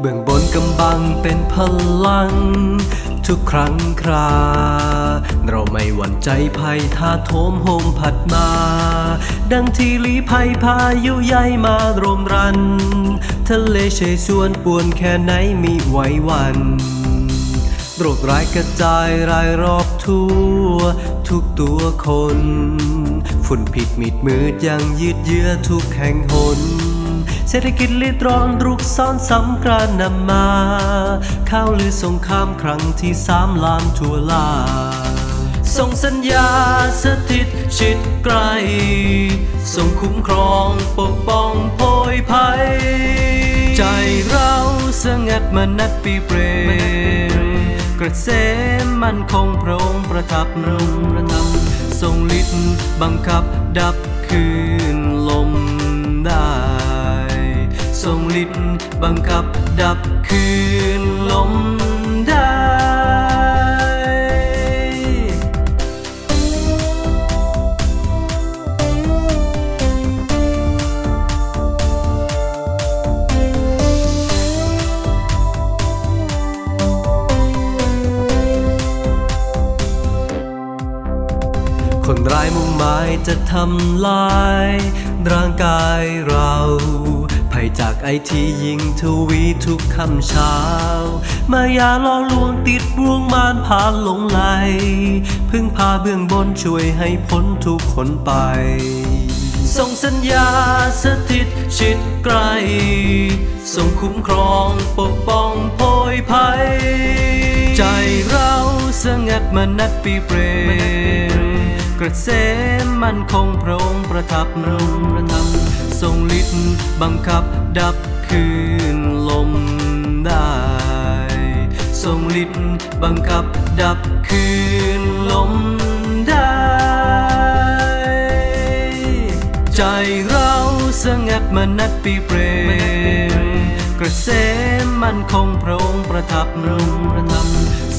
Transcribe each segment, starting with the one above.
เบื้องบนกำบังเป็นพลัง ทุกครั้งครา เราไม่หวั่นใจภัยถ้าโถมโหมผัดมา ดังที่ลีภัยพายุใหญ่มารมรัน ทะเลเชยชวนป่วนแค่ไหนมีไหววันโรคร้ายกระจายรายรอบทั่ว ทุกตัวคน ฝุ่นผิดมิดมืดยังยืดเยื้อทุกแห่งหน เศรษฐกิจลิดร้อนรุกซ้อนสำกรานนำมาข้าวลือสงครามครั้งที่สามลามทั่วลาส่งสัญญาสถิตชิดไกล ส่งคุ้มครองปกป้องโพยภัย ใจเราสงัดมานัดปีเปรมกระเสมมันคงพระองค์ประทับรงประทับทรงฤทธิ์บังคับดับคืนลมได้ ทรงฤทธิ์บังคับดับคืนลมได้คนร้ายมุ่งหมายจะทำลาย ร่างกายเรา จากไอทียิงทวีทุกคำเช้า มายาล่อลวงติดบ่วงมารพาหลงไหล พึ่งพาเบื้องบนช่วยให้พ้นทุกคนไป ส่งสัญญาสถิตชิดไกล ส่งคุ้มครองปกป้องโพยภัย ใจเราสงัดมานัดปีเปรมกระเสมมันคงพระองค์ประทับรงประทับ ทรงฤทธิ์บังคับดับคืนลมได้ ทรงฤทธิ์บังคับดับคืนลมได้ ใจเราสงัดมานัดปีเปรมกระเสมมันคงพระองค์ประทับรงประทับ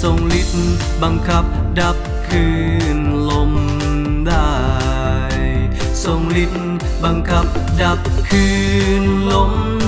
ทรงฤทธิ์บังคับดับคืนลม ทรงฤทธิ์บังคับดับคืนลม